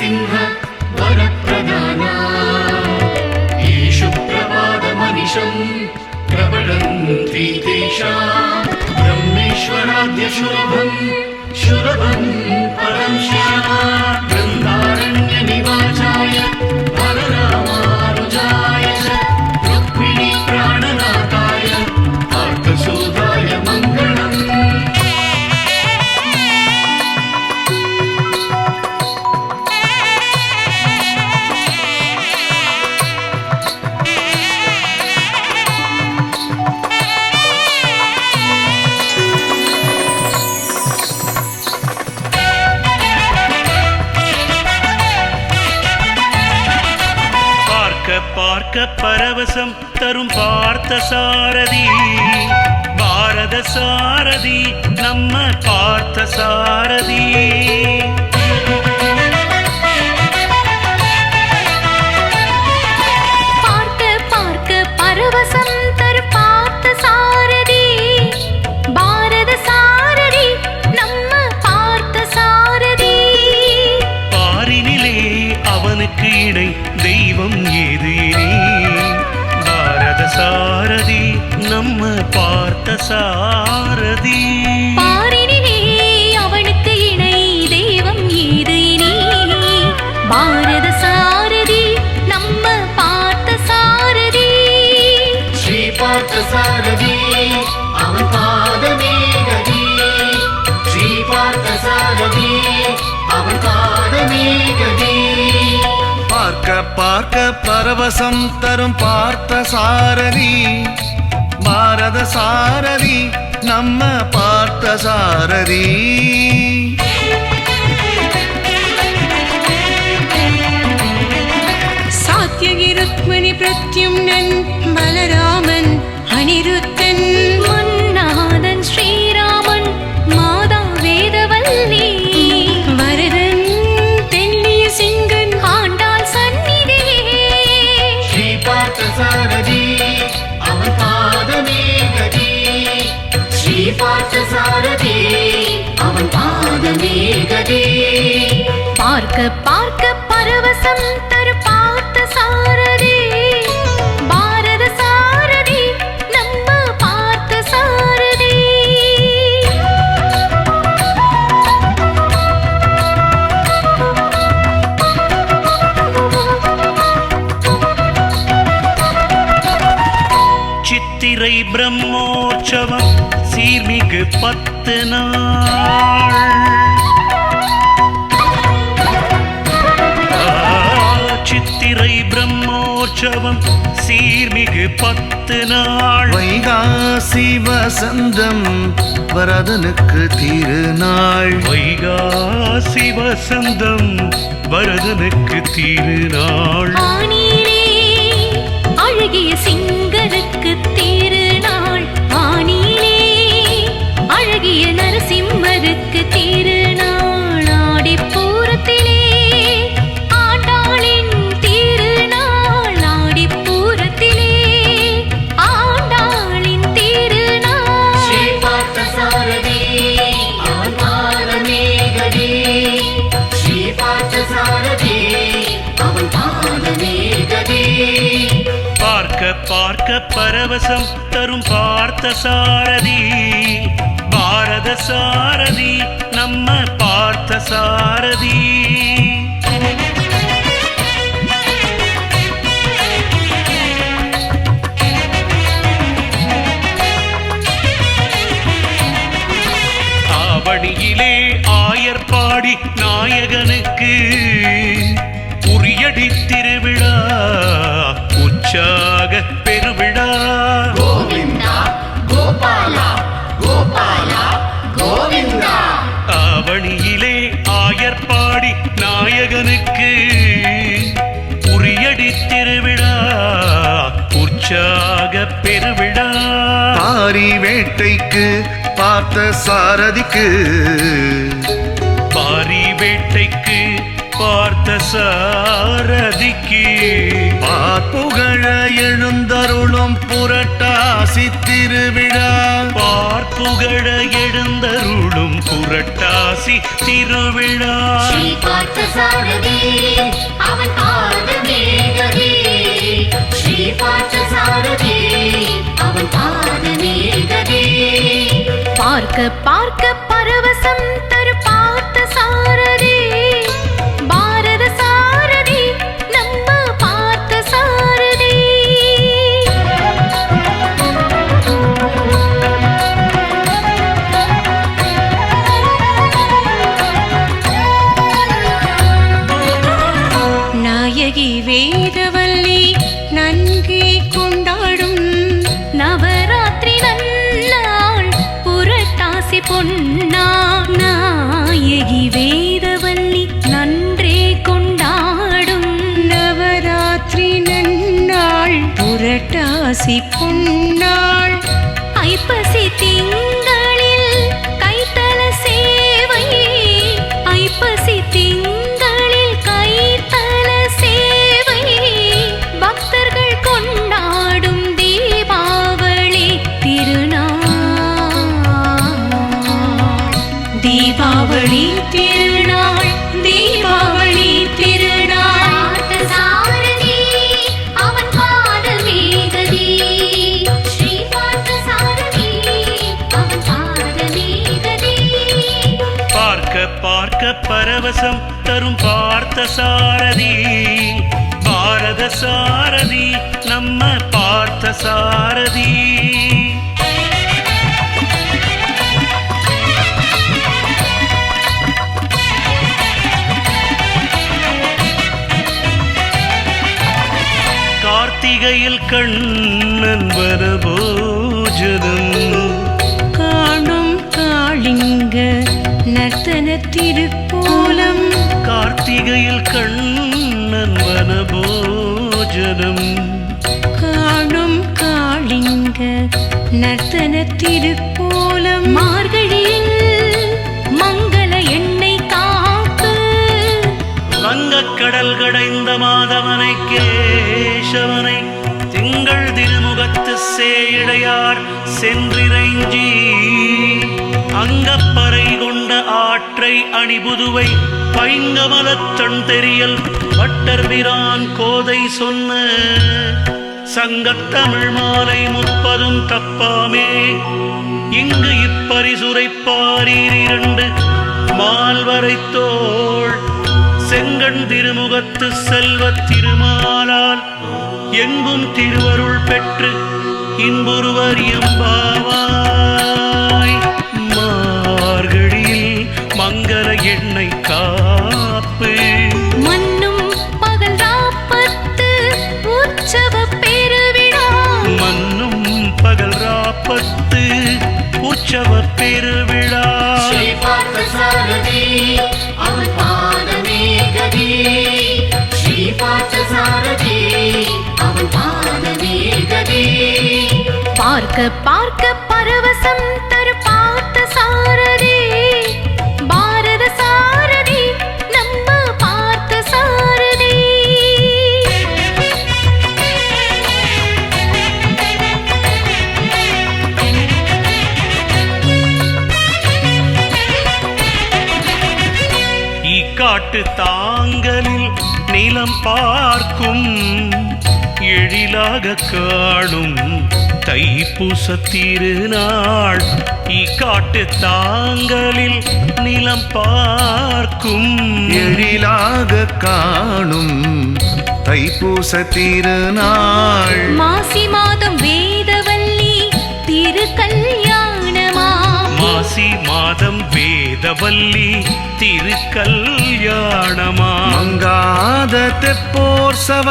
सिंहवरप्रदाना येषु प्रपादमनिषम् प्रवलन्ति तेषां। ब्रह्मेश्वराद्य सुलभम् सुरभम् பார்க்க பரவசம் தரும் பார்த்த சாரதி. பாரத சாரதி நம்ம பார்த்த சாரதி. பாரத சாரதி நம்ம பார்த்த சாரதி. ஸ்ரீ பார்த்த சாரதி அவன் பாதமே கதி. ஸ்ரீ பார்த்த சாரதி அவன் பாதமே கதி. பார்க்க பார்க்க பரவசம் தரும் பார்த்த சாரதி. பாரத சாரதி நம்ம பார்த்த சாரதி. பிரத்யும்னன் பலராமன் அனிருத்தன். மன்னாதன் ஸ்ரீராமன் மாதா வேதவல்லி. வரதன் தென்னிய சிங்கன். ஆண்டாள் சந்நிதியே ஸ்ரீபார்த்தசாரதி அவன் பாதமே கதி ஸ்ரீபார்த்தசாரதி அவன் பாதமே கதி பார்க்க பார்க்க பரவசம் தரு பிரம்மோற்சவம் சீர்மிகு பத்து நாள். சித்திரை பிரம்மோற்சவம் சீர்மிகு பத்து நாள். வைகாசி வசந்தம் வரதனுக்கு திருநாள். வைகாசி வசந்தம் வரதனுக்கு திருநாள். அழகிய சிங்கருக்கு பார்க்க பரவசம் தரும் பார்த்த சாரதி. பாரத சாரதி நம்ம பார்த்த சாரதி. ஆவணியிலே ஆயர்பாடி நாயகனுக்கு உரியடி திருவிழா. உற்சாக பெருவிழா. கோவிந்தா கோபாலா கோபாலா கோவிந்தா. ஆவணியிலே ஆயர்பாடி நாயகனுக்கு உரியடி திருவிழா உற்சாக பெருவிழா. பாரி வேட்டைக்கு பார்த்த சாரதிக்கு பாரி வேட்டைக்கு பார்த்த சாரதிக்கு பார்ப்புகழ எழுந்தருளும் புரட்டாசி திருவிழா. பார்ப்புகழ எழுந்தருளும் புரட்டாசி திருவிழா. பார்த்த சாரதி அவன் பாதமே கதி ஸ்ரீபார்த்தசாரதி அவன் பாதமே கதி பார்க்க பார்க்க பரவசம் ஐப்பசி புன்னாள். ஐப்பசி திங்களில் கைத்தல சேவை ஐப்பசி திங்களில் கைத்தல சேவை பக்தர்கள் கொண்டாடும் தீபாவளி திருநாள். தீபாவளி திரு பரவசம் தரும் பார்த்த சாரதி. பாரத சாரதி நம்ம பார்த்த சாரதி. கார்த்திகையில் கண்ணன் வரபோஜனம் நர்த்தன திருக்கோலம் கார்த்திகையில் கண்ணன் வனபோஜனம். காணும் காளிங்க நர்த்தன திருக்கோலம் மார்கழியில் மங்கள எண்ணெய் காப்பு வங்கக்கடல் கடைந்த மாதவனை கேசவனை திங்கள் திருமுகத்து சேயிடையார் சென்றிரைஞ்சி அங்கப்பறை கொண்ட ஆற்றை அணிபுதுவை பைங்கமலத்தன் தெரியல் பட்டர் பிரான் கோதை சொன்ன சங்கத்தமிழ் மாலை முப்பதும் தப்பாமே. இங்கு இப்பரிசுரைப்பாரீர் இரண்டு மால்வரை தோள். செங்கண் திருமுகத்து செல்வத் திருமாலால் எங்கும் திருவருள் பெற்று இன்புருவர் எம்பாவார். எண்ணெய் காப்பு மன்னும் பகல் ராப்பத்து உற்சவ பெருவிழா. மன்னும் பகல் ராப்பத்து உற்சவ பெருவிழா. பார்க்க பார்க்க பரவசம் தரு ஈக்காட்டு தாங்களில் நிலம் பார்க்கும் எழிலாக காணும் தைப்பூச திருநாள். இக்காட்டு தாங்களில் நிலம் பார்க்கும் எழிலாக காணும் தைப்பூச திருநாள். மாசி மாதம் வே மாசி மாதம் வேதவல்லி திருக்கல்யாணமா? மங்காத தெப்போர்சவ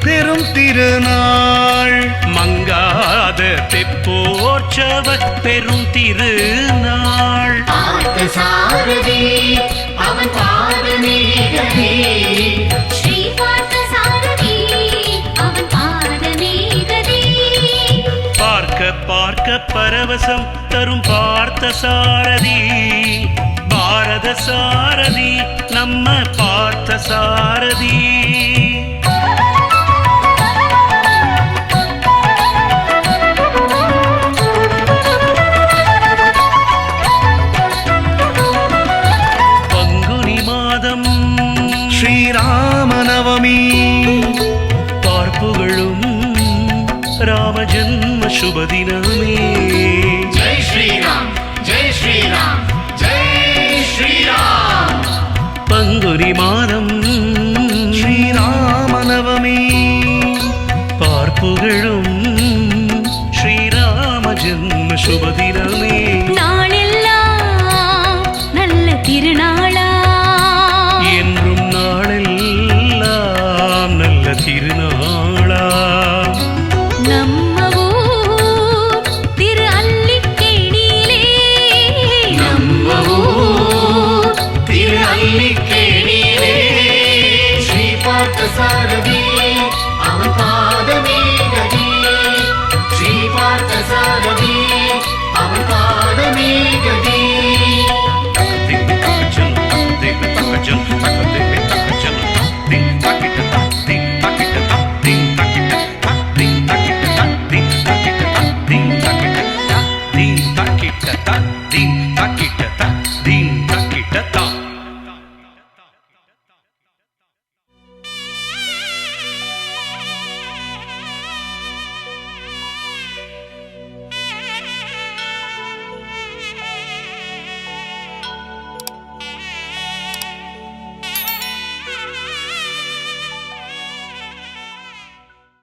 பெரும் திருநாள். மங்காத தெப்போற்சவ பெரும் திருநாள். அவன் பாதமேகதி பரவசம் தரும் பார்த்த சாரதி பாரத சாரதி நம்ம பார்த்த சாரதி. பங்குனி மாதம் ஸ்ரீராமநவமி. பார்ப்புகளும் ராமஜன்ம சுபதினமே ஜெய் ஸ்ரீராம் ஜெய் ஸ்ரீராம் ஜெய் ஸ்ரீராம் பங்குனி மாதம் Yeah.